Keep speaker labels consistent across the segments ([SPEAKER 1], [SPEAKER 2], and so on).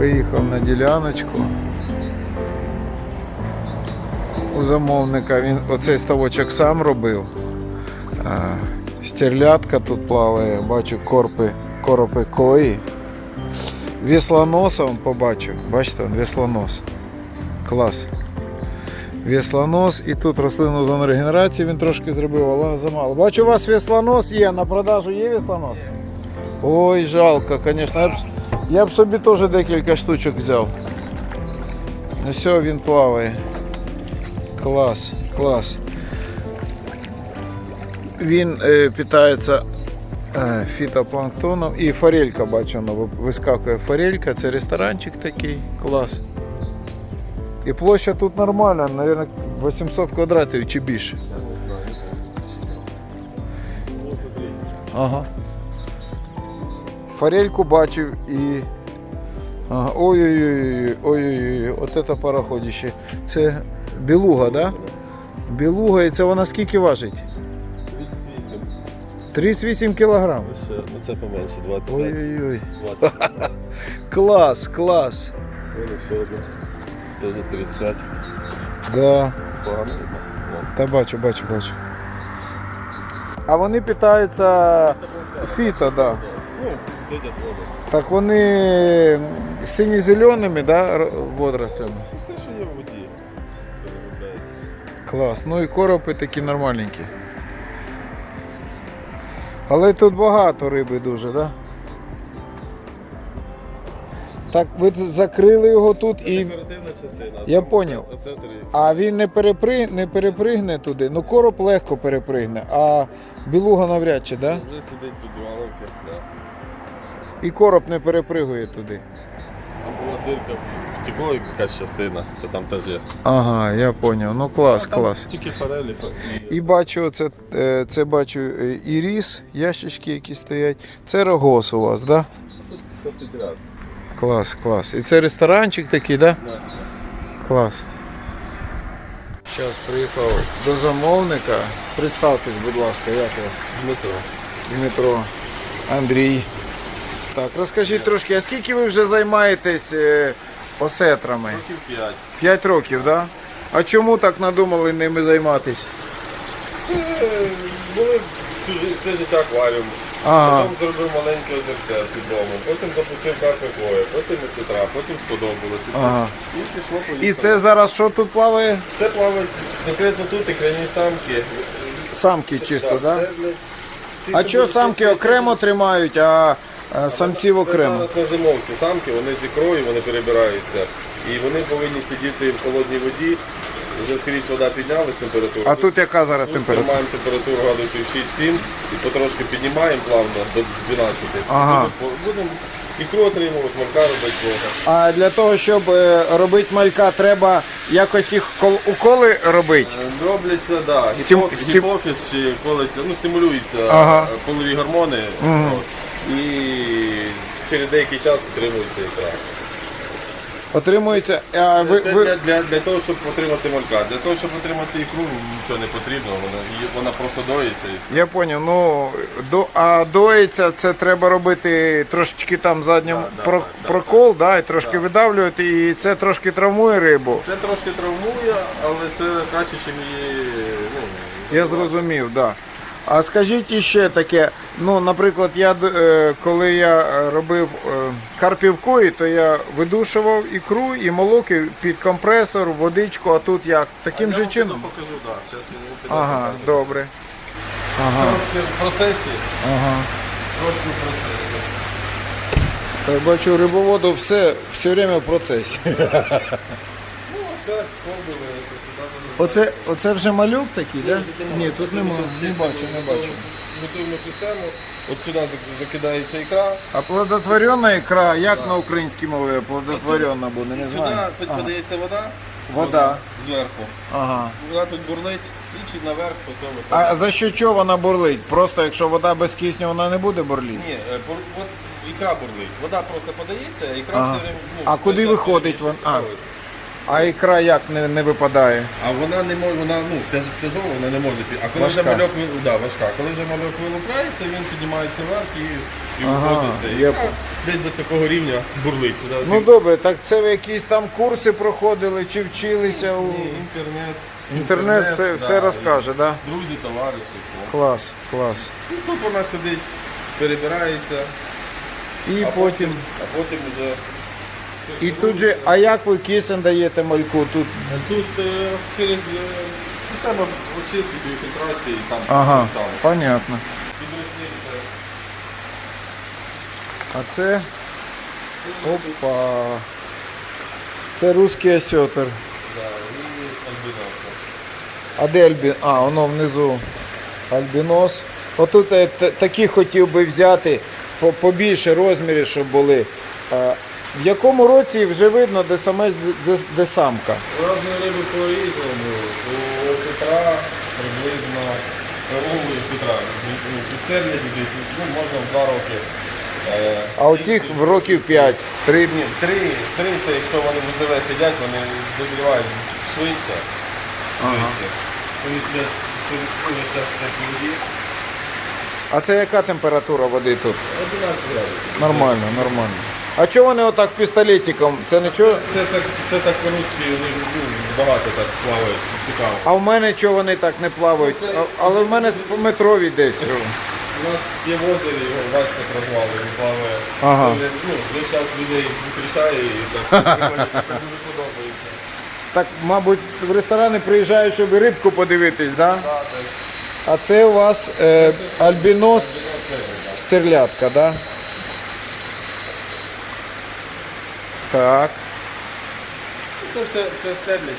[SPEAKER 1] Приїхав на діляночку. У замовника він оцей ставочок сам робив. А, Стерлядка тут плаває, бачу корпи, коропи кої. Веслоноса он побачив. Бачите, он веслонос. Клас. Веслонос і тут рослинну зону регенерації він трошки зробив, але замало. Бачу, у вас веслонос є, на продажу є веслонос? Ой, жалко, звісно. Я б, собі теж декілька штучок взяв. Ну все, він плаває. Клас, клас. Він е, питається е, фітопланктоном і форелька ви- вискакує форелька, це ресторанчик такий, клас. І площа тут нормальна, мабуть, 800 квадратів чи більше. Ага. Форельку бачив і. Ой-ой-ой, ой-ой-ой, от це пароходище. Це білуга, да? Білуга, і це вона скільки важить? 38 кілограм.
[SPEAKER 2] Ще, ну це поменше, 25.
[SPEAKER 1] Ой-ой-ой.
[SPEAKER 2] 20.
[SPEAKER 1] Клас, клас.
[SPEAKER 2] Ось ще одне. Теж 35.
[SPEAKER 1] Да.
[SPEAKER 2] Погано. Ну.
[SPEAKER 1] Та бачу, бачу, бачу. А вони питаються фіто, да.
[SPEAKER 2] Ну, сидять воду.
[SPEAKER 1] Так вони сині-зеленими, да, водорослями.
[SPEAKER 2] Це що є в воді.
[SPEAKER 1] Клас. Ну і коропи такі нормальненькі. Але тут багато риби дуже, да? Так, ви закрили його тут і.
[SPEAKER 2] Декоративна частина.
[SPEAKER 1] Я
[SPEAKER 2] три.
[SPEAKER 1] А він не, перепри... не перепригне туди. Ну короб легко перепригне, а білуга навряд чи, да?
[SPEAKER 2] Вже сидить тут два роки. Да.
[SPEAKER 1] І короб не перепригує туди.
[SPEAKER 2] А була дирка в текло якась частина, то там теж є.
[SPEAKER 1] Ага, я зрозумів. Ну клас,
[SPEAKER 2] А там
[SPEAKER 1] клас.
[SPEAKER 2] Тільки форелі. і-
[SPEAKER 1] бачу, це, е, це бачу е, і ріс, ящички, які стоять. Це рогос у вас, да?
[SPEAKER 2] Все підряд.
[SPEAKER 1] Клас, клас. І це ресторанчик такий, да?
[SPEAKER 2] Да.
[SPEAKER 1] Клас. Зараз приїхав до замовника. Представтесь, будь ласка, як вас?
[SPEAKER 2] Дмитро.
[SPEAKER 1] Дмитро, Андрій. Так, розкажіть трошки, а скільки ви вже займаєтесь е, осетрами?
[SPEAKER 2] Років 5.
[SPEAKER 1] П'ять років, так? Да? А чому так надумали ними займатися?
[SPEAKER 2] Були чужі- це життя акваріум.
[SPEAKER 1] Ага.
[SPEAKER 2] Потім зробив маленьке озерце під домом, потім запустив карпикою, потім сестра, потім сподобалося.
[SPEAKER 1] Ага.
[SPEAKER 2] І пішло поїхало.
[SPEAKER 1] І це зараз що тут плаває?
[SPEAKER 2] Це плавають конкретно тут ікряні самки.
[SPEAKER 1] Самки чисто, так? Да?
[SPEAKER 2] це, блядь, ці
[SPEAKER 1] А
[SPEAKER 2] собі
[SPEAKER 1] чого самки окремо тримають, а е, самців
[SPEAKER 2] Це
[SPEAKER 1] окремо?
[SPEAKER 2] зараз на зимовці самки, вони з ікрою, вони перебираються. І вони повинні сидіти в холодній воді. Вже скрізь вода піднялась температура.
[SPEAKER 1] А тут яка зараз
[SPEAKER 2] Тут
[SPEAKER 1] температура?
[SPEAKER 2] тримаємо температуру градусів 6-7 і потрошки піднімаємо плавно до 12.
[SPEAKER 1] Ага.
[SPEAKER 2] Будемо- ікру отримувати, малька робити.
[SPEAKER 1] А для того, щоб е, робити малька, треба якось їх кол- уколи робити.
[SPEAKER 2] Е, Робляться, да,
[SPEAKER 1] Стим-
[SPEAKER 2] гіпо- гіпофіз чи колиться, ну стимулюються
[SPEAKER 1] Ага.
[SPEAKER 2] е, полові гормони
[SPEAKER 1] Мгм.
[SPEAKER 2] І через деякий час отримується ікра.
[SPEAKER 1] Отримується. А ви,
[SPEAKER 2] Це
[SPEAKER 1] ви...
[SPEAKER 2] для, для, для того, щоб отримати малька. Для того, щоб отримати ікру, нічого не потрібно, вона, її- вона просто доїться. і
[SPEAKER 1] Я зрозумів. Ну, до, а доїться це треба робити трошечки там заднім
[SPEAKER 2] Да,
[SPEAKER 1] про,
[SPEAKER 2] да,
[SPEAKER 1] прокол, да, і трошки видавлювати, і це трошки травмує рибу.
[SPEAKER 2] Це трошки травмує, але це краще, ніж її. Ну,
[SPEAKER 1] Я зрозумів, так. Да. А скажіть іще таке, ну, наприклад, я е, коли я е, робив е, карпівкою, то я видушував ікру і молоки під компресор, водичку, а тут як? Таким
[SPEAKER 2] Я
[SPEAKER 1] же
[SPEAKER 2] вам
[SPEAKER 1] чином?
[SPEAKER 2] покажу, так. Зараз я
[SPEAKER 1] Ага,
[SPEAKER 2] покажу.
[SPEAKER 1] добре. Ага,
[SPEAKER 2] Трошки в процесі,
[SPEAKER 1] ага.
[SPEAKER 2] трошки в процесі.
[SPEAKER 1] Так бачу, рибоводу все, все время в процесі.
[SPEAKER 2] Ну, це колби винесли сюди.
[SPEAKER 1] Оце, оце вже малюк такий, так? Да? Ні, тут немає, не бачу, не бачу.
[SPEAKER 2] Готуємо систему, от сюди закидається ікра,
[SPEAKER 1] А плодотворена ікра, як на українській мові плодотворена буде, не
[SPEAKER 2] сюди
[SPEAKER 1] знаю.
[SPEAKER 2] подається вода,
[SPEAKER 1] Вода.
[SPEAKER 2] зверху.
[SPEAKER 1] ага.
[SPEAKER 2] Вона тут бурлить і наверх по цьому.
[SPEAKER 1] А за що чого вона бурлить? Просто якщо вода без кисню, вона не буде бурліти?
[SPEAKER 2] Ні, е, бур- от ікра бурлить. Вода просто подається, а ікра
[SPEAKER 1] Ага.
[SPEAKER 2] все время. ну,
[SPEAKER 1] А куди виходить
[SPEAKER 2] перемішується
[SPEAKER 1] вон- а.
[SPEAKER 2] з ікрою.
[SPEAKER 1] А ікра як не, не випадає?
[SPEAKER 2] А вона не може, вона ну теж тяжова, вона не може пі- А коли
[SPEAKER 1] Важка.
[SPEAKER 2] вже мальок ви- да, важка. Коли вже мальок вилупляється, він піднімається вверх і, і
[SPEAKER 1] Ага,
[SPEAKER 2] виходить.
[SPEAKER 1] я
[SPEAKER 2] І
[SPEAKER 1] по-
[SPEAKER 2] десь до такого рівня бурлить. Сюди
[SPEAKER 1] Ну добре, так це ви якісь там курси проходили чи вчилися у.
[SPEAKER 2] Ні, інтернет.
[SPEAKER 1] Інтернет це
[SPEAKER 2] да,
[SPEAKER 1] все розкаже, да?
[SPEAKER 2] Друзі, товариші. о.
[SPEAKER 1] Клас, клас.
[SPEAKER 2] Ну, Тут вона сидить, перебирається,
[SPEAKER 1] І
[SPEAKER 2] а
[SPEAKER 1] потім.
[SPEAKER 2] потім, а потім вже.
[SPEAKER 1] І тут же, а як ви кисень даєте мальку? Тут.
[SPEAKER 2] Тут е, через е, систему очистки біофільтрації там.
[SPEAKER 1] Ага,
[SPEAKER 2] там.
[SPEAKER 1] понятно. А це. Опа. Це русський осьотер.
[SPEAKER 2] да, і альбінація.
[SPEAKER 1] А де альбі... А, воно внизу. Альбінос. Отут я т- такі хотів би взяти по- побільше розмірів, щоб були. Е, В якому році вже видно, де самець, де, де самка?
[SPEAKER 2] Разні риби по-різному. У Петра приблизно у Петра. У десь, ну, можна в два роки. Е,
[SPEAKER 1] А оцих в років 5. 3
[SPEAKER 2] Ні, три, три це якщо вони в УЗВ сидять, вони дозрівають швидше. Швидше. Вони сидять в воді.
[SPEAKER 1] А це яка температура води тут?
[SPEAKER 2] 11 градусів.
[SPEAKER 1] Нормально, нормально. А чого вони отак пістолетиком? Це нічого?
[SPEAKER 2] Це так, це так по-русски, вони ну, багато так плавають, цікаво.
[SPEAKER 1] А в мене чого вони так не плавають? А- Але в мене по метрові десь.
[SPEAKER 2] У нас є в озері, його Васька розвали, він плаває.
[SPEAKER 1] Ага.
[SPEAKER 2] Це, ну, весь час людей зустрічає і так прикольно, так дуже подобається.
[SPEAKER 1] Так, мабуть, в ресторани приїжджають, щоб і рибку подивитись, да? А це у вас е, альбінос стерлядка, да? Так.
[SPEAKER 2] Це все, все стерлять.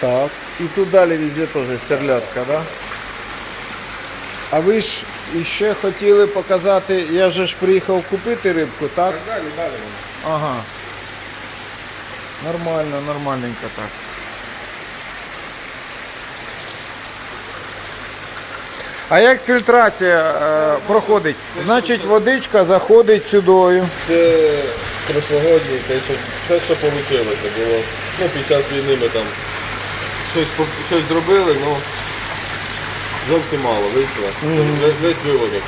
[SPEAKER 1] Так. І тут далі везде теж стерлядка, да? А ви ж іще хотіли показати, я вже ж приїхав купити рибку, так?
[SPEAKER 2] Так далі, далі.
[SPEAKER 1] Ага. Нормально, нормальненько так. А як фільтрація е, проходить? Значить, водичка заходить сюди.
[SPEAKER 2] Це прошлогодні, те, що, те, що вийшло. Було, ну, під час війни ми там щось, по- щось зробили, ну зовсім мало вийшло. Весь- Весь виводок.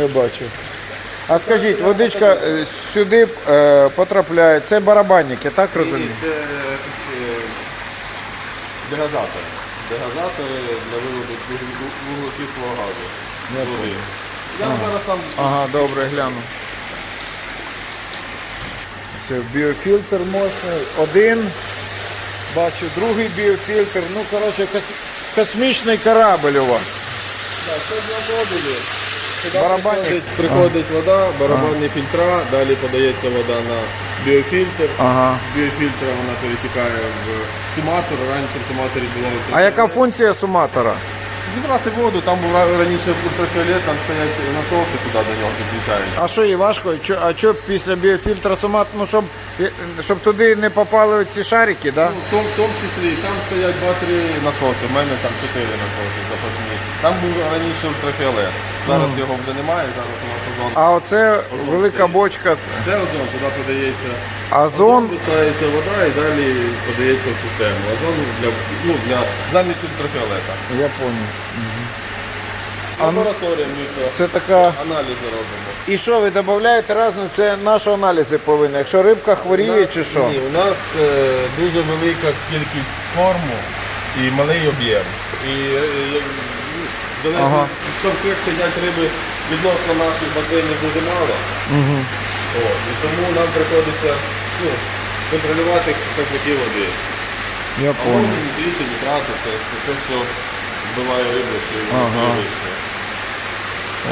[SPEAKER 1] Я бачу. А скажіть, водичка е, сюди е, потрапляє. Це барабанники, так розумію?
[SPEAKER 2] Це е, дегазатор. Дегазатори для виводу вуглекислого газу.
[SPEAKER 1] Я
[SPEAKER 2] Води. Я зараз там
[SPEAKER 1] Ага, добре, гляну. Це біофільтр мощний. Один. Бачу, другий біофільтр. Ну, коротше, кос- космічний корабль у вас.
[SPEAKER 2] Так, це для модулі. Сюди
[SPEAKER 1] Барабанник?
[SPEAKER 2] приходить, приходить вода, барабанні фільтра, далі подається вода на біофільтр.
[SPEAKER 1] Ага.
[SPEAKER 2] Біофільтра вона перетікає в суматор. Раніше в суматорі було
[SPEAKER 1] А яка функція суматора?
[SPEAKER 2] зібрати воду, там був раніше ультрафіолет, там стоять насоси туди до нього підключають.
[SPEAKER 1] А що їй важко? Чо- А що після біофільтра суматор? Ну, щоб, щоб туди не попали ці шарики, да?
[SPEAKER 2] Ну, в тому, в тому числі там стоять два-три насоси. У мене там чотири насоси запасні. Там був раніше ультрафіолет. Зараз його вже немає, зараз у нас озон.
[SPEAKER 1] А оце велика бочка.
[SPEAKER 2] Це озон, туди подається.
[SPEAKER 1] Азон.
[SPEAKER 2] Виставляється вода і далі подається в систему. Озон для, ну, для замість ультрафіолета.
[SPEAKER 1] Я понял.
[SPEAKER 2] Лабораторія ми то
[SPEAKER 1] Це така.
[SPEAKER 2] аналізи робимо.
[SPEAKER 1] І що ви додаєте разну? Це наші аналізи повинні. Якщо рибка хворіє чи що?
[SPEAKER 2] Ні, у нас е, дуже велика кількість корму і малий об'єм. І е, е, ну,
[SPEAKER 1] Ага.
[SPEAKER 2] від того, як сидять риби відносно наших басейнів дуже мало.
[SPEAKER 1] Угу.
[SPEAKER 2] От, і тому нам приходиться ну, контролювати показники води.
[SPEAKER 1] Я
[SPEAKER 2] А
[SPEAKER 1] понял.
[SPEAKER 2] вони нітрити, нітрати це, це те, що вбиває рибу чи
[SPEAKER 1] Ага.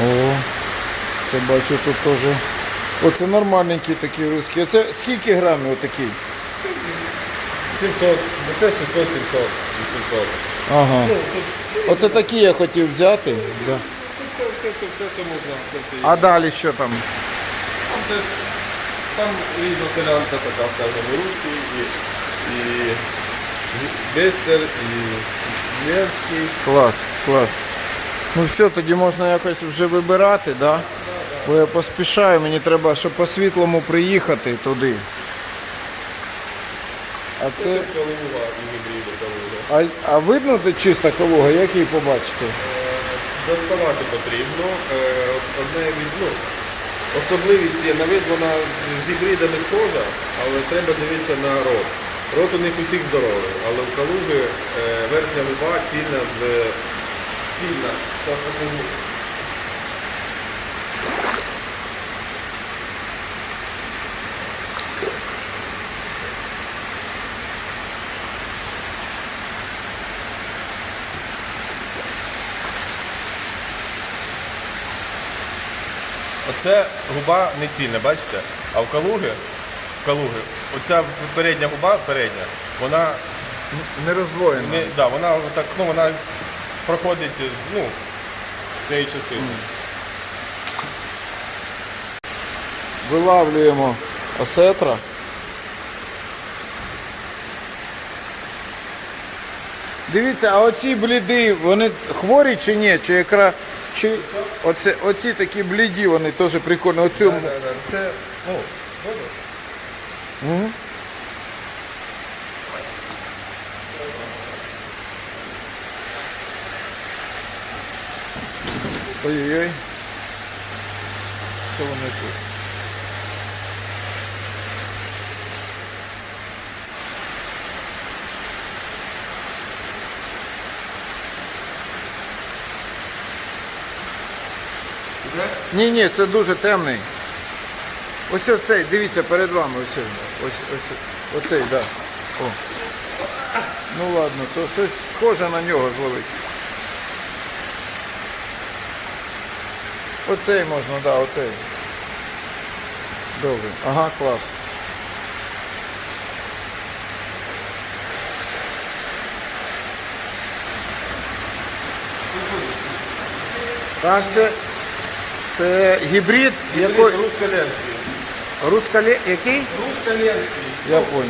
[SPEAKER 1] О, це бачу тут теж. Оце нормальненькі такі русські. Оце скільки грамів отакий?
[SPEAKER 2] 700, ну це 600, 700, 800.
[SPEAKER 1] Ага. Оце такі я хотів взяти. Да.
[SPEAKER 2] Це, це, це, це можна, це є.
[SPEAKER 1] А далі що там?
[SPEAKER 2] Там, теж, там різна селянка така, скажімо, і русський, і, і Бестер, і Нєвський.
[SPEAKER 1] Клас, клас. Ну все, тоді можна якось вже вибирати, да? Бо я поспішаю, мені треба, щоб по світлому приїхати туди. А
[SPEAKER 2] Це
[SPEAKER 1] це.
[SPEAKER 2] калуга і гібриди калуга.
[SPEAKER 1] А, а видно чиста калуга, як її побачити?
[SPEAKER 2] Доставати потрібно. Е, Одне від, ну, особливість є на вид, вона з гібридами схожа, але треба дивитися на рот. Рот у них усіх здоровий, але в калуги е, верхня губа цільна з цільна. Оце губа не цільна, бачите? А в калуги, в калуги, оця передня губа, передня, вона
[SPEAKER 1] Не роздвоєна.
[SPEAKER 2] не, да, вона так, ну, вона проходить з, ну, з цієї частини.
[SPEAKER 1] Вилавлюємо осетра. Дивіться, а оці бліди, вони хворі чи ні? Чи якраз чи оце, оці такі бліді, вони теж прикольні. Оцю...
[SPEAKER 2] Да, да, да. Це, ну, добре.
[SPEAKER 1] Ой-ой-ой. Що вони тут? Ні, ні, це дуже темний. Ось оцей, дивіться перед вами, ось, ось, ось, оцей, так. Да. О. Ну ладно, то щось схоже на нього зловити. Оцей можна, так, да, оцей. Добре. Ага, клас. Так, це, це гібрид якої.
[SPEAKER 2] Руссколенський.
[SPEAKER 1] Рускале... Який?
[SPEAKER 2] Руссколенський.
[SPEAKER 1] Я понял.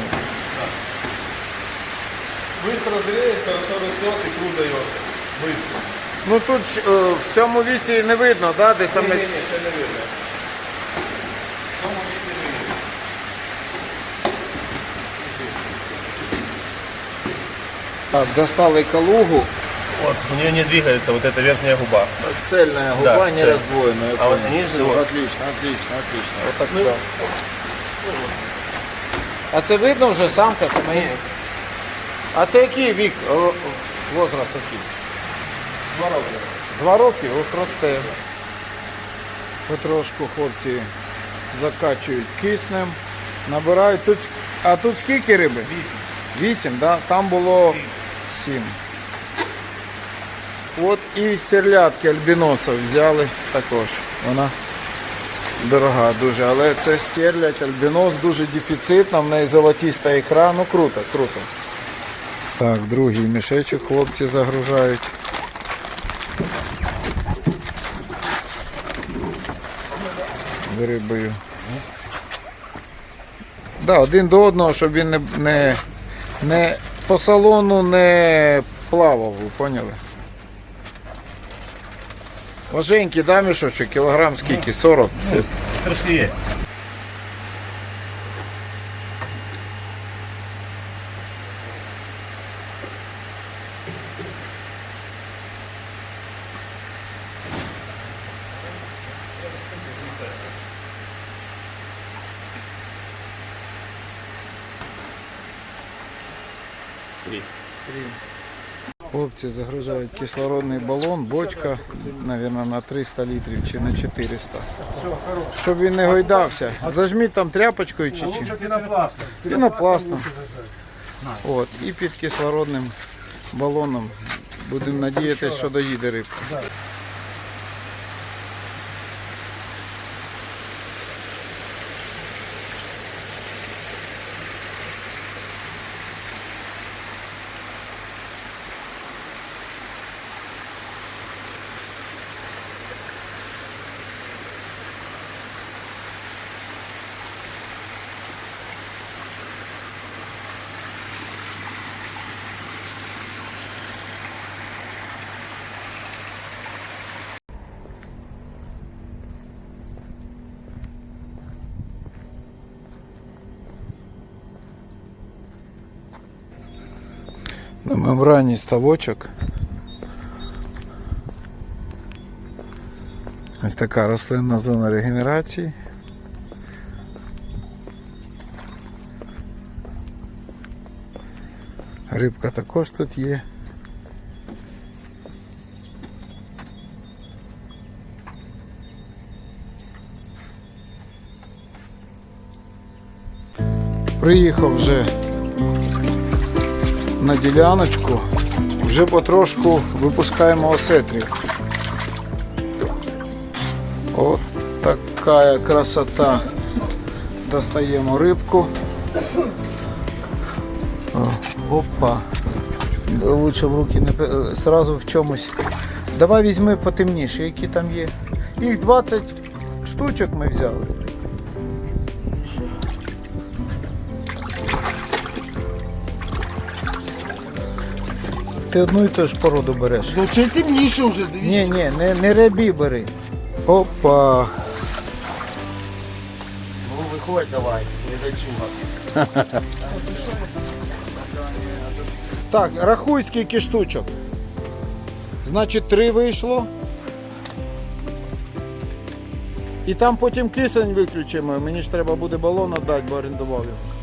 [SPEAKER 2] Быстро зреет, хорошо растет и круто дает. Быстро.
[SPEAKER 1] Ну тут ж, е, в цьому віці не видно, да, де саме.
[SPEAKER 2] Не, не, не, ще не видно. В цьому віці не видно.
[SPEAKER 1] Так, достали калугу.
[SPEAKER 2] Вот, у нее не двигается вот эта верхняя губа.
[SPEAKER 1] Цельная губа,
[SPEAKER 2] Да,
[SPEAKER 1] не
[SPEAKER 2] да.
[SPEAKER 1] раздвоенная. я
[SPEAKER 2] А вот
[SPEAKER 1] понял.
[SPEAKER 2] низ.
[SPEAKER 1] Отлично, отлично, отлично. Вот так,
[SPEAKER 2] Ну,
[SPEAKER 1] да. А це видно вже самка самець? А це який вік, о, о, возраст який?
[SPEAKER 2] Два роки.
[SPEAKER 1] Два роки, от росте. Потрошку хлопці закачують киснем, набирають. Тут, ск- а тут скільки риби?
[SPEAKER 2] Вісім.
[SPEAKER 1] Вісім, да? там було сім. От і стерлядки альбіносов взяли також. Вона дорога дуже, але це стерлядь, альбінос дуже дефіцитна, в неї золотіста ікра. Ну круто, круто. Так, другий мішечок хлопці загружають. Рибою. Да, один до одного, щоб він не, не, не по салону не плавав, ви поняли? Важенький, да, мішочок? Кілограм скільки? 40?
[SPEAKER 2] Трошки є. Три.
[SPEAKER 1] Хлопці загружають кислородний балон, бочка, мабуть, на 300 літрів чи на 400. Щоб він не гойдався. Зажміть там тряпочкою чи чим.
[SPEAKER 3] Пінопластом.
[SPEAKER 1] От, і під кислородним балоном будемо надіятися, що доїде рибка. На мембрані ставочок. Ось така рослинна зона регенерації. Рибка також тут є. Приїхав вже на діляночку, вже потрошку випускаємо осетрів. От така красота. Достаємо рибку. Опа. Лучше в руки не е, сразу в чомусь. Давай візьми потемніше, які там є. Їх 20 штучок ми взяли. Ти одну і ту ж породу береш.
[SPEAKER 3] Ну це темніше вже, дивіться.
[SPEAKER 1] Ні, ні, не, не рябі бери. Опа.
[SPEAKER 3] Ну виходь давай, не дочуга.
[SPEAKER 1] Так, рахуй скільки штучок. Значить, три вийшло. І там потім кисень виключимо. Мені ж треба буде балон віддати, бо орендував його.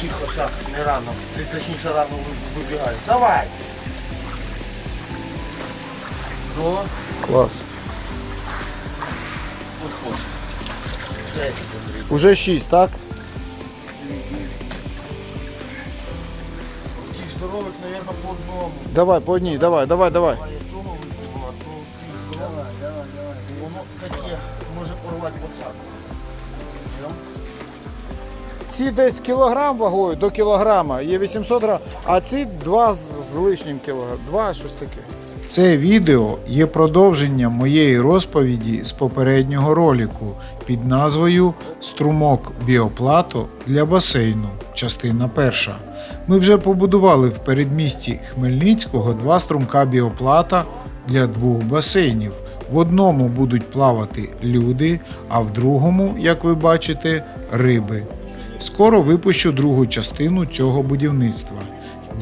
[SPEAKER 3] Тихо, Саша, не рано. Ти точніше рано ви- вибігаєш. Давай. До,
[SPEAKER 1] Клас.
[SPEAKER 3] виходь. Десять, Андрій.
[SPEAKER 1] Уже шість, так?
[SPEAKER 3] Ті здорових, мабуть, по одному.
[SPEAKER 1] Давай, по одній, давай, давай, давай.
[SPEAKER 3] Давай я цього візьму, а то ти Давай, давай, давай. Воно таке може порвати посадку.
[SPEAKER 1] Ці десь кілограм вагою до кілограма, є 800 грам, а ці два з, лишнім кілограм. Два щось таке. Це відео є продовженням моєї розповіді з попереднього ролику під назвою Струмок біоплату для басейну. Частина перша. Ми вже побудували в передмісті Хмельницького два струмка біоплата для двох басейнів. В одному будуть плавати люди, а в другому, як ви бачите, риби. Скоро випущу другу частину цього будівництва.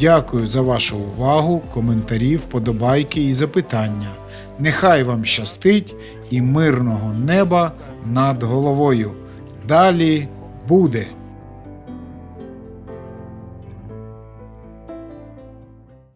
[SPEAKER 1] Дякую за вашу увагу, коментарі, вподобайки і запитання. Нехай вам щастить і мирного неба над головою. Далі буде!